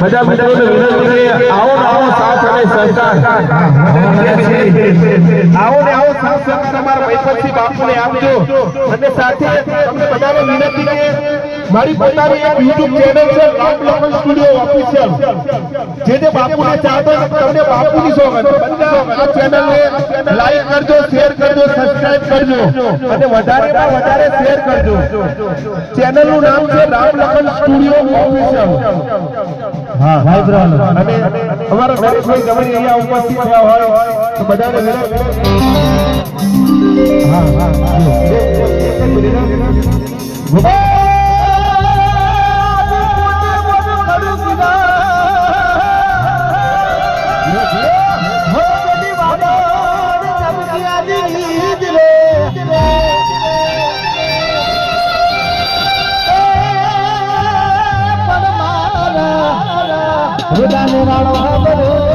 બધા મિત્રોને વિનંતી કરી આવો ને આવો અને આપજો. સાથે તમને વિનંતી કરીએ મારી પોતાની એક YouTube ચેનલ છે, રામ લખન સ્ટુડિયો ઓફિશિયલ જે જે બાપુને ચાહતો તમને બાપુની સોગંદ આ ચેનલને લાઈક કરજો શેર કરજો સબસ્ક્રાઇબ કરજો. અને વધારેમાં વધારે શેર કરજો. ચેનલનું નામ છે, રામ લખન સ્ટુડિયો ઓફિશિયલ હા, ભાઈ બ્રાહ્મણ અને અમારા નરેશભાઈ ગમે અહીંયા ઉપસ્થિત થયા હોય, તો બધાને હા હા હા. વાળો